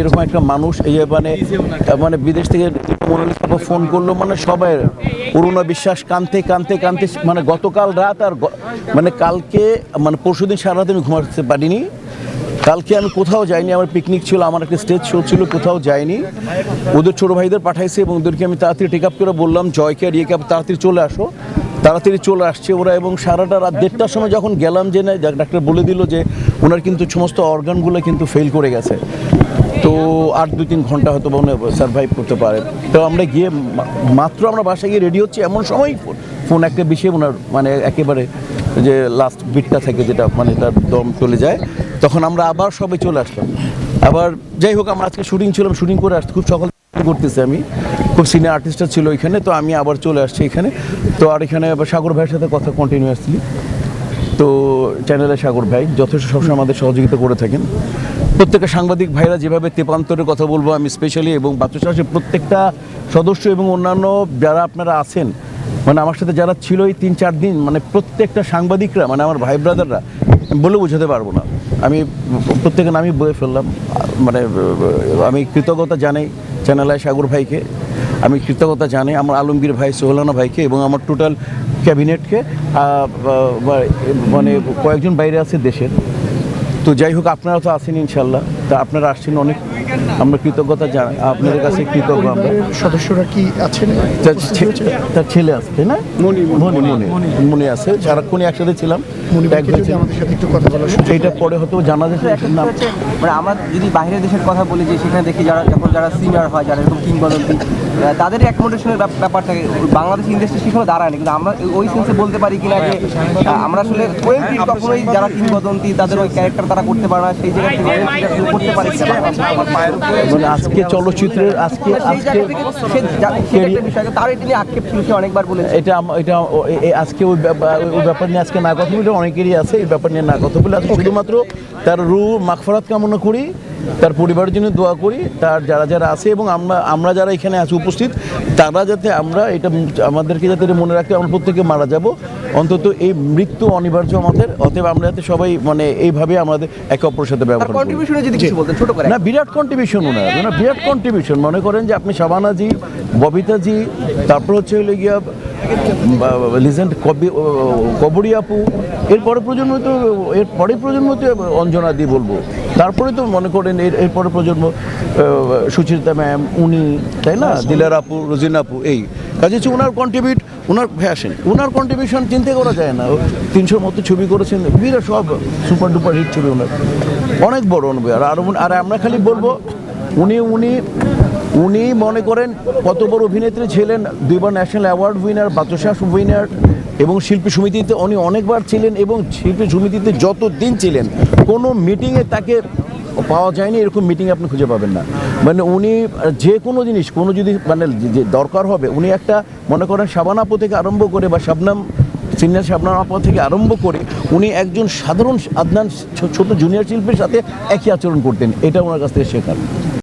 এরকম একটা মানুষ, এই মানে মানে বিদেশ থেকে ফোন করল মানে সবাই অরুণা বিশ্বাস কানতে কানতে কানতে মানে গতকাল রাত আর মানে কালকে মানে পরশুদিন সারা রাত আমি ঘুমাতে পারিনি। কালকে আমি কোথাও যাইনি, আমার পিকনিক ছিল, আমার একটা স্টেজ শো ছিল, কোথাও যাইনি। ওদের ছোটো ভাইদের পাঠাইছে এবং ওদেরকে আমি তাড়াতাড়ি টেক আপ করে বললাম জয়কে আর ইয়েকে তাড়াতাড়ি চলে আসো। তাড়াতাড়ি চলে আসছে ওরা এবং সারাটা রাত দেড়টার সময় যখন গেলাম যে না, ডাক্তার বলে দিল যে, ওনার কিন্তু সমস্ত অর্গানগুলো কিন্তু ফেল করে গেছে। তো আট দুই তিন ঘণ্টা হয়তো মনে সার্ভাইভ করতে পারে। তো আমরা গিয়ে মাত্র আমরা বাসায় গিয়ে রেডি হচ্ছি, এমন সময় ফোন ফোন একটা বিষয়ে ওনার মানে একেবারে যে লাস্ট বিটটা থাকে যেটা মানে তার দম চলে যায়, তখন আমরা আবার সবে চলে আসলাম। আবার যাই হোক, আমরা আজকে শুটিং ছিলাম শুটিং করে আসতে খুব সকাল করতেছি আমি। খুব সিনিয়র আর্টিস্টটা ছিল এখানে তো আমি আবার চলে আসছি এখানে। তো আর এখানে আবার সাগর ভাইয়ের সাথে কথা কন্টিনিউ কন্টিনিউয়াসলি তো চ্যানেলে সাগর ভাই, যথেষ্ট সবসময় আমাদের সহযোগিতা করে থাকেন। প্রত্যেকটা সাংবাদিক ভাইরা যেভাবে তেপান্তরের কথা বলব আমি স্পেশালি এবং বাচ্চাশাসের প্রত্যেকটা সদস্য এবং অন্যান্য যারা আপনারা আছেন মানে আমার সাথে যারা ছিল এই তিন চার দিন মানে প্রত্যেকটা সাংবাদিকরা মানে আমার ভাই ব্রাদাররা বলে বোঝাতে পারব না। আমি প্রত্যেকের নামই বয়ে ফেললাম মানে আমি কৃতজ্ঞতা জানাই চ্যানেলে সাগর ভাইকে, আমি কৃতজ্ঞতা জানাই আমার আলমগীর ভাই, সোহলানা ভাইকে এবং আমার টোটাল ক্যাবিনেটকে মানে কয়েকজন বাইরে আছে দেশের। তো যাই হোক আপনারা তো আছেন ইনশাল্লাহ। তা আপনারা আসছেন অনেক আমরা কৃতজ্ঞতা জানাই আপনাদের কাছে কৃতজ্ঞ আমরা। সদস্যরা কি আছেন? তার ছেলে আছে তাই না? মনি মনি মনি আছে সারাক্ষণই একসাথে ছিলাম। সুযোগ পরে হয়তো জানা যাচ্ছে একটা নাম। মানে আমরা যদি বাইরের দেশের কথা বলি যে সেখানে দেখি যারা যখন যারা সিনিয়র হয় যারা এরকম কিংবদন্তি তাদের অ্যাকোমোডেশনের ব্যাপার থাকে বাংলাদেশ ইন্ডাস্ট্রি সেখানে দাঁড়ায় না কিন্তু আমরা ওই সেন্সে বলতে পারি কিনা যে আমরা আসলে ওয়েলটি কখনোই যারা কিংবদন্তি তাদের ওই ক্যারেক্টার তারা করতে পারে না সেই জায়গা থেকে করতে পারি মানে আজকে চলচ্চিত্রের আজকে আজকে তার এটা নিয়ে আক্ষেপ ছিল সে অনেকবার বলেছে। এটা এটা আজকে ওই ব্যাপার- ওই ব্যাপার নিয়ে আজকে না কথা বলে অনেকেরই আছে এই ব্যাপার নিয়ে না কথা বলে আজকে শুধুমাত্র তার রু মাগফরাত কামনা করি। তার পরিবারের জন্য দোয়া করি তার যারা যারা আছে এবং আমরা আমরা যারা এখানে আছি উপস্থিত তারা যাতে আমরা এটা আমাদেরকে যাতে মনে রাখতে আমরা প্রত্যেকে মারা যাব। অন্তত এই মৃত্যু অনিবার্য আমাদের অতএব আমরা যাতে সবাই মানে এইভাবে আমাদের একে অপরের সাথে ব্যবহার করি। না বিরাট কন্ট্রিবিউশন ওনার ওনার বিরাট কন্ট্রিবিউশন মনে করেন যে আপনি শাবানাজি ববিতাজি তারপর হচ্ছে হইলে গিয়া লিজেন্ড কবি কবরী আপু এরপরে প্রজন্ম তো এরপরে প্রজন্ম তো অঞ্জনা দি বলব। তারপরে তো মনে করেন এর এরপরে প্রজন্ম সুচিতা ম্যাম, উনি, তাই না? দিলার আপু, রোজিনা আপু, এই। কাজে হচ্ছে ওনার কন্ট্রিবিউট ওনার ফ্যাশন ওনার কন্ট্রিবিউশন চিন্তা করা যায় না। তিনশোর মতো ছবি করেছেন বিরা সব সুপার ডুপার হিট ছবি ওনার অনেক বড় অনুভব আর আর আমরা খালি বলব, উনি উনি উনি মনে করেন কত বড় অভিনেত্রী ছিলেন, দুইবার national award winner Bachsas winner এবং শিল্পী সমিতিতে উনি অনেকবার ছিলেন এবং শিল্পী সমিতিতে যত দিন ছিলেন, কোনো মিটিংয়ে তাকে পাওয়া যায়নি, এরকম মিটিং আপনি খুঁজে পাবেন না। মানে উনি, যে কোনো জিনিস, কোনো যদি মানে যে দরকার হবে, উনি একটা মনে করেন শাবানাপু থেকে আরম্ভ করে বা শাবনাম, সিনিয়র শাবনাম আপা থেকে আরম্ভ করে উনি একজন সাধারণ আদনান ছোট জুনিয়র শিল্পীর সাথে একই আচরণ করতেন, এটা ওনার কাছ থেকে শেখার।